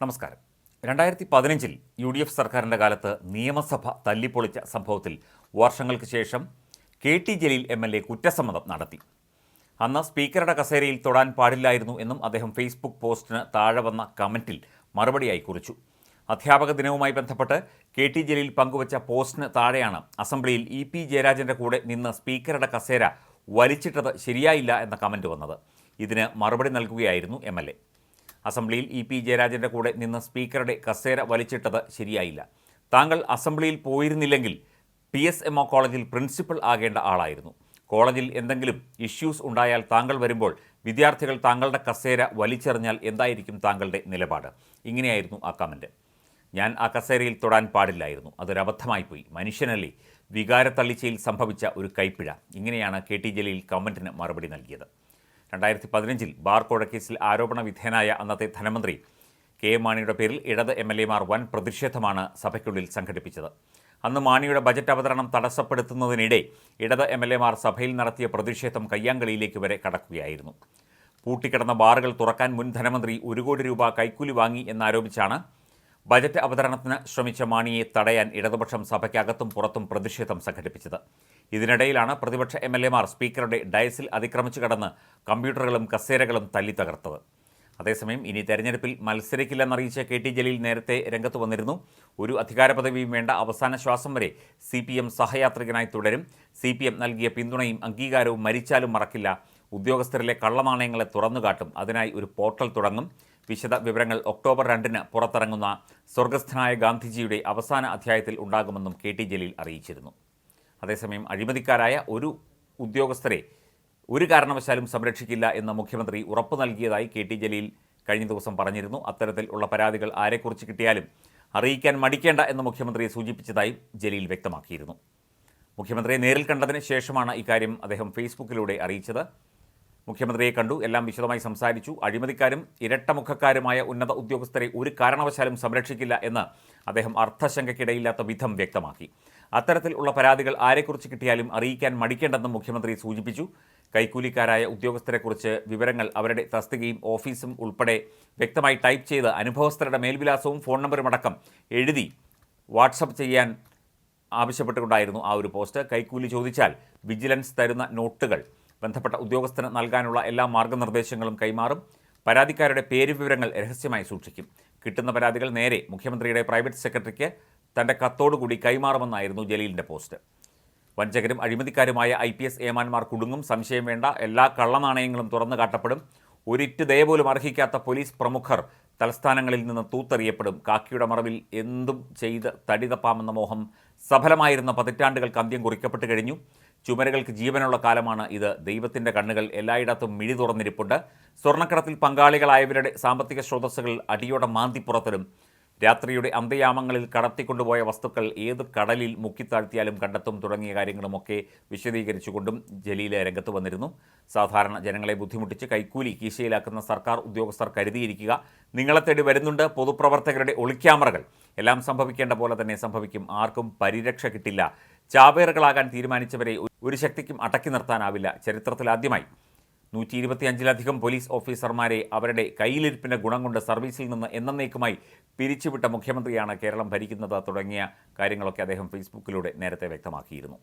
നമസ്കാരം. രണ്ടായിരത്തി പതിനഞ്ചിൽ യു ഡി എഫ് സർക്കാരിന്റെ കാലത്ത് നിയമസഭ തല്ലിപ്പൊളിച്ച സംഭവത്തിൽ വർഷങ്ങൾക്ക് ശേഷം K T Jaleel M L A കുറ്റസമ്മതം നടത്തി. അന്ന് സ്പീക്കറുടെ കസേരയിൽ തൊടാൻ പാടില്ലായിരുന്നു എന്നും അദ്ദേഹം ഫേസ്ബുക്ക് പോസ്റ്റിന് താഴെ വന്ന കമന്റിൽ മറുപടിയായി കുറിച്ചു. അധ്യാപക ദിനവുമായി ബന്ധപ്പെട്ട് കെ ടി ജലീൽ പങ്കുവച്ച പോസ്റ്റിന് താഴെയാണ് അസംബ്ലിയിൽ ഇ പി ജയരാജന്റെ കൂടെ നിന്ന് സ്പീക്കറുടെ കസേര വലിച്ചിട്ടത് ശരിയായില്ല എന്ന കമന്റ് വന്നത്. ഇതിന് മറുപടി നൽകുകയായിരുന്നു എം എൽ എ. അസംബ്ലിയിൽ ഇ പി ജയരാജന്റെ കൂടെ നിന്ന് സ്പീക്കറുടെ കസേര വലിച്ചിട്ടത് ശരിയായില്ല. താങ്കൾ അസംബ്ലിയിൽ പോയിരുന്നില്ലെങ്കിൽ പി എസ് എം ഒ കോളേജിൽ പ്രിൻസിപ്പൽ ആകേണ്ട ആളായിരുന്നു. കോളേജിൽ എന്തെങ്കിലും ഇഷ്യൂസ് ഉണ്ടായാൽ താങ്കൾ വരുമ്പോൾ വിദ്യാർത്ഥികൾ താങ്കളുടെ കസേര വലിച്ചെറിഞ്ഞാൽ എന്തായിരിക്കും താങ്കളുടെ നിലപാട്? ഇങ്ങനെയായിരുന്നു ആ കമന്റ് ഞാൻ ആ കസേരയിൽ തൊടാൻ പാടില്ലായിരുന്നു. അതൊരബദ്ധമായിപ്പോയി മനുഷ്യനല്ലേ വികാരത്തള്ളിച്ചയിൽ സംഭവിച്ച ഒരു കൈപ്പിഴ. ഇങ്ങനെയാണ് കെ ടി ജലീൽ കമന്റിന് മറുപടി നൽകിയത്. രണ്ടായിരത്തി പതിനഞ്ചിൽ ബാർ കോഴക്കേസിൽ ആരോപണ വിധേയനായ അന്നത്തെ ധനമന്ത്രി കെ മാണിയുടെ പേരിൽ ഇടത് എം എൽ എമാർ വൻ പ്രതിഷേധമാണ് സഭയ്ക്കുള്ളിൽ സംഘടിപ്പിച്ചത്. അന്ന് മാണിയുടെ ബജറ്റ് അവതരണം തടസ്സപ്പെടുത്തുന്നതിനിടെ ഇടത് എം എൽ എമാർ സഭയിൽ നടത്തിയ പ്രതിഷേധം കയ്യാങ്കളിയിലേക്ക് വരെ കടക്കുകയായിരുന്നു. പൂട്ടിക്കിടന്ന ബാറുകൾ തുറക്കാൻ മുൻ ധനമന്ത്രി ഒരു കോടി രൂപ കൈക്കൂലി വാങ്ങി എന്നാരോപിച്ചാണ് ബജറ്റ് അവതരണത്തിന് ശ്രമിച്ച മാണിയെ തടയാൻ ഇടതുപക്ഷം സഭയ്ക്കകത്തും പുറത്തും പ്രതിഷേധം സംഘടിപ്പിച്ചത്. ഇതിനിടയിലാണ് പ്രതിപക്ഷ എം എൽ എമാർ സ്പീക്കറുടെ ഡയസിൽ അതിക്രമിച്ചു കടന്ന് കമ്പ്യൂട്ടറുകളും കസേരകളും തല്ലി തകർത്തത്. അതേസമയം ഇനി തെരഞ്ഞെടുപ്പിൽ മത്സരിക്കില്ലെന്നറിയിച്ച കെ ടി ജലീൽ നേരത്തെ രംഗത്ത് വന്നിരുന്നു. ഒരു അധികാര പദവിയും വേണ്ട അവസാന ശ്വാസം വരെ സി പി എം സഹയാത്രികനായി തുടരും. സി പി എം നൽകിയ പിന്തുണയും അംഗീകാരവും മരിച്ചാലും മറക്കില്ല. ഉദ്യോഗസ്ഥരിലെ കള്ളനാണയങ്ങളെ തുറന്നുകാട്ടും. അതിനായി ഒരു പോർട്ടൽ തുടങ്ങും. വിശദ വിവരങ്ങൾ ഒക്ടോബർ രണ്ടിന് പുറത്തിറങ്ങുന്ന സ്വർഗസ്ഥനായ ഗാന്ധിജിയുടെ അവസാന അധ്യായത്തിൽ ഉണ്ടാകുമെന്നും കെ ടി ജലീൽ അറിയിച്ചിരുന്നു. അതേസമയം അഴിമതിക്കാരായ ഒരു ഉദ്യോഗസ്ഥരെ ഒരു കാരണവശാലും സംരക്ഷിക്കില്ല എന്ന് മുഖ്യമന്ത്രി ഉറപ്പു നൽകിയതായി കെ ടി ജലീൽ കഴിഞ്ഞ ദിവസം പറഞ്ഞിരുന്നു. അത്തരത്തിൽ ഉള്ള പരാതികൾ ആരെക്കുറിച്ച് കിട്ടിയാലും അറിയിക്കാൻ മടിക്കേണ്ട എന്ന് മുഖ്യമന്ത്രി സൂചിപ്പിച്ചതായി ജലീൽ വ്യക്തമാക്കിയിരുന്നു. മുഖ്യമന്ത്രിയെ നേരിൽ കണ്ടതിന് ശേഷമാണ് ഇക്കാര്യം അദ്ദേഹം ഫേസ്ബുക്കിലൂടെ അറിയിച്ചത്. മുഖ്യമന്ത്രിയെ കണ്ടു. എല്ലാം വിശദമായി സംസാരിച്ചു. അഴിമതിക്കാരും ഇരട്ടമുഖക്കാരുമായ ഉന്നത ഉദ്യോഗസ്ഥരെ ഒരു കാരണവശാലും സംരക്ഷിക്കില്ല എന്ന് അദ്ദേഹം അർത്ഥശങ്കയ്ക്കിടയില്ലാത്ത വിധം വ്യക്തമാക്കി. അത്തരത്തിൽ ഉള്ള പരാതികൾ ആരെക്കുറിച്ച് കിട്ടിയാലും അറിയിക്കാൻ മടിക്കേണ്ടെന്നും മുഖ്യമന്ത്രി സൂചിപ്പിച്ചു. കൈക്കൂലിക്കാരായ ഉദ്യോഗസ്ഥരെക്കുറിച്ച് വിവരങ്ങൾ അവരുടെ തസ്തികയും ഓഫീസും ഉൾപ്പെടെ വ്യക്തമായി ടൈപ്പ് ചെയ്ത് അനുഭവസ്ഥരുടെ മേൽവിലാസവും ഫോൺ നമ്പറും അടക്കം എഴുതി വാട്സപ്പ് ചെയ്യാൻ ആവശ്യപ്പെട്ടുകൊണ്ടായിരുന്നു ആ ഒരു പോസ്റ്റ്. കൈക്കൂലി ചോദിച്ചാൽ വിജിലൻസ് തരുന്ന നോട്ടുകൾ ബന്ധപ്പെട്ട ഉദ്യോഗസ്ഥന് നൽകാനുള്ള എല്ലാ മാർഗനിർദ്ദേശങ്ങളും കൈമാറും. പരാതിക്കാരുടെ പേര് വിവരങ്ങൾ രഹസ്യമായി സൂക്ഷിക്കും. കിട്ടുന്ന പരാതികൾ നേരെ മുഖ്യമന്ത്രിയുടെ പ്രൈവറ്റ് സെക്രട്ടറിക്ക് തന്റെ കത്തോടുകൂടി കൈമാറുമെന്നായിരുന്നു ജലീലിന്റെ പോസ്റ്റ്. വഞ്ചകരും അഴിമതിക്കാരുമായ ഐ പി എസ് ഏമാന്മാർ കുടുങ്ങും സംശയം വേണ്ട എല്ലാ കള്ളനാണയങ്ങളും തുറന്നു കാട്ടപ്പെടും. ഒരിറ്റ് ദയ പോലും അർഹിക്കാത്ത പോലീസ് പ്രമുഖർ തലസ്ഥാനങ്ങളിൽ നിന്ന് തൂത്തെറിയപ്പെടും. കാക്കിയുടെ മറവിൽ എന്തും ചെയ്ത് തടിതപ്പാമെന്ന മോഹം സഫലമായിരുന്ന പതിറ്റാണ്ടുകൾക്ക് അന്ത്യം കുറിക്കപ്പെട്ടു കഴിഞ്ഞു. ചുമരുകൾക്ക് ജീവനുള്ള കാലമാണ് ഇത്. ദൈവത്തിന്റെ കണ്ണുകൾ എല്ലായിടത്തും മിഴി തുറന്നിരിപ്പുണ്ട്. സ്വർണക്കടത്തിൽ പങ്കാളികളായവരുടെ സാമ്പത്തിക സ്രോതസ്സുകൾ അടിയോടെ മാന്തി പുറത്തിടും രാത്രിയുടെ അന്തയാമങ്ങളിൽ കടത്തിക്കൊണ്ടുപോയ വസ്തുക്കൾ ഏത് കടലിൽ മുക്കിത്താഴ്ത്തിയാലും കണ്ടെത്തും തുടങ്ങിയ കാര്യങ്ങളുമൊക്കെ വിശദീകരിച്ചുകൊണ്ടും ജലീല രംഗത്ത് വന്നിരുന്നു. സാധാരണ ജനങ്ങളെ ബുദ്ധിമുട്ടിച്ച് കൈക്കൂലി കീശയിലാക്കുന്ന സർക്കാർ ഉദ്യോഗസ്ഥർ കരുതിയിരിക്കുക. നിങ്ങളെ തേടി വരുന്നുണ്ട് പൊതുപ്രവർത്തകരുടെ ഒളിക്യാമറകൾ. എല്ലാം സംഭവിക്കേണ്ട പോലെ തന്നെ സംഭവിക്കും. ആർക്കും പരിരക്ഷ കിട്ടില്ല. ചാവേറുകളാകാൻ തീരുമാനിച്ചവരെ ഒരു ശക്തിക്കും അടക്കി നിർത്താനാവില്ല ചരിത്രത്തിലാദ്യമായി നൂറ്റി ഇരുപത്തിയഞ്ചിലധികം പോലീസ് ഓഫീസർമാരെ അവരുടെ കയ്യിലിരിപ്പിന്റെ ഗുണം കൊണ്ട് സർവീസിൽ നിന്ന് എന്നേക്കുമായി പിരിച്ചുവിട്ട മുഖ്യമന്ത്രിയാണ് കേരളം ഭരിക്കുന്നത് തുടങ്ങിയ കാര്യങ്ങളൊക്കെ അദ്ദേഹം ഫേസ്ബുക്കിലൂടെ നേരത്തെ വ്യക്തമാക്കിയിരുന്നു.